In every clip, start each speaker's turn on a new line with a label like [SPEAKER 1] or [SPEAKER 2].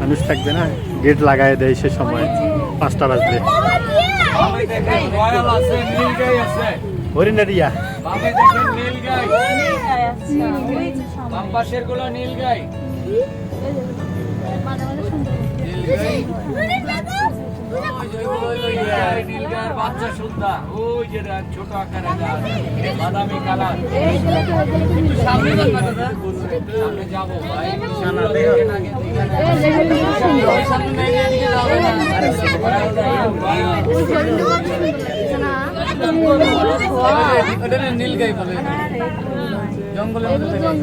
[SPEAKER 1] মানুষ
[SPEAKER 2] থাকবে না গেট লাগায় দেয় সে সময় পাঁচটা
[SPEAKER 3] বাজবে
[SPEAKER 2] হরিণারিয়া
[SPEAKER 3] নীলগাই বলে। জঙ্গলের মধ্যে থাকে।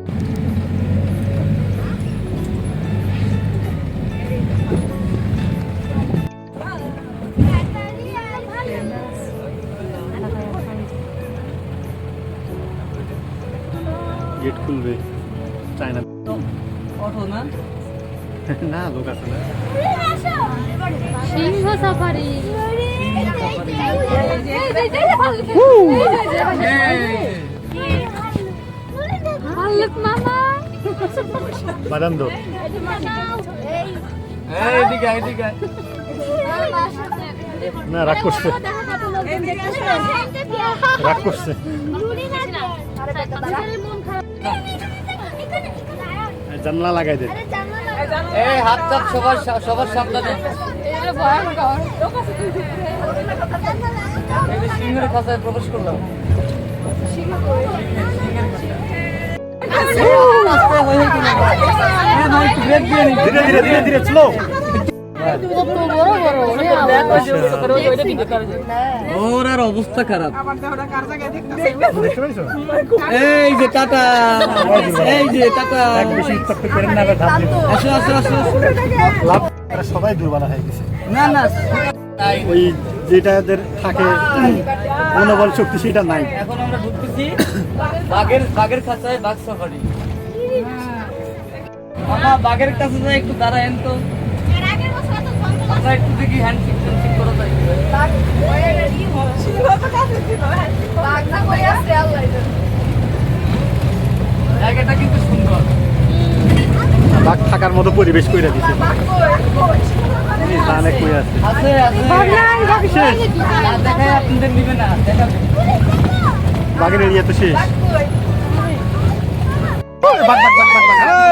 [SPEAKER 2] গেট খুলবে চায়না।
[SPEAKER 3] অটো না?
[SPEAKER 2] না লোক আছে না।
[SPEAKER 1] সিংহ সাফারি।
[SPEAKER 2] বাদাম দো। না রাগ করছে। রাগ করছে। জানলা লাগাই দে।
[SPEAKER 3] এই হাত চাপ সবার সবার যে সিংহের খাঁচায় প্রবেশ করলাম। আস্তে হয়ে।
[SPEAKER 2] ধীরে ধীরে ধীরে ধীরে স্লো
[SPEAKER 3] ওর আর অবস্থা খারাপ। এই যে টাটা এই যে টাটা। আসো আসো আসো
[SPEAKER 2] সবাই দুর্বল হয়ে গেছে
[SPEAKER 3] না না। তাই
[SPEAKER 2] ওই যেটাদের থাকে মনোবল শক্তি সেটা নাই।
[SPEAKER 3] এখন আমরা ঢুকতেছি বাঘের বাঘের খাঁচায় বাঘ সাফারি মামা বাঘের কাছে একটু দাঁড়ায়েন তো। আমরা একটু দেখি হ্যান্ডশেক হ্যান্ডশেক করা যায় জায়গাটা কিন্তু সুন্দর
[SPEAKER 2] বাঘ থাকার মতো পরিবেশ করে দিছে অনেক কই আছে
[SPEAKER 3] আছে আছে না দেখায় আপনাদের নিবে না দেখাবে
[SPEAKER 2] বাঘের এরিয়া তো শেষ বাঘ বাঘ বাঘ বাঘ বাঘ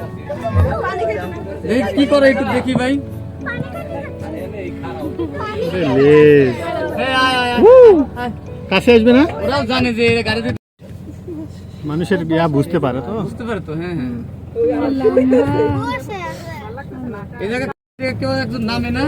[SPEAKER 2] কি
[SPEAKER 3] করে একটু দেখি ভাই?
[SPEAKER 2] কাছে আসবে না?
[SPEAKER 3] ওরাও জানে যে গাড়িতে
[SPEAKER 2] মানুষের ইয়া বুঝতে পারে তো।
[SPEAKER 3] বুঝতে পারে তো হ্যাঁ হ্যাঁ। এই জায়গা কেউ একজন নামে না?